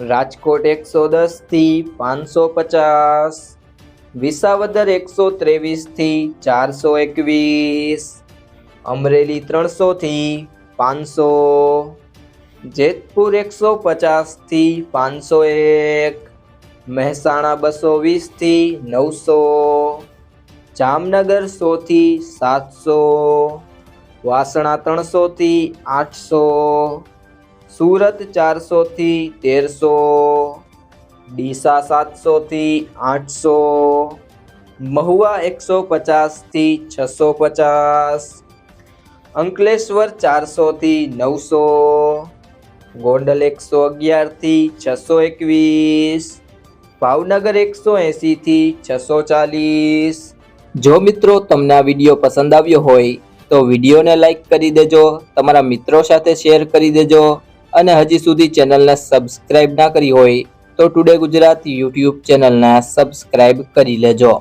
રાજકોટ એકસો દસથી પાંચસો પચાસ, વિસાવદર એકસો ત્રેવીસથી ચારસો એકવીસ, અમરેલી ત્રણસો થી પાંચસો, જેતપુર એકસો પચાસથી પાંચસો એક, મહેસાણા બસો વીસથી નવસો, જામનગર સો થી સાતસો, વાસણા ત્રણસો થી આઠસો સુરત ચારસો થી તેરસો, ડીસા સાતસો થી આઠસો, મહુવા એકસો પચાસથી છસો પચાસ અંકલેશ્વર ચારસો થી નવસો, ગોંડલ એકસો અગિયારથી છસો એકવીસ ભાવનગર એકસો એંસીથી છસો ચાલીસ જો મિત્રો તમને આ વીડિયો પસંદ આવ્યો હોય તો વિડીયોને લાઈક કરી દેજો, તમારા મિત્રો સાથે શેર કરી દેજો. અને હજી સુધી ચેનલને સબસ્ક્રાઇબ ના કરી હોય તો ટુડે ગુજરાત યુટ્યુબ ચેનલને સબસ્ક્રાઇબ કરી લેજો.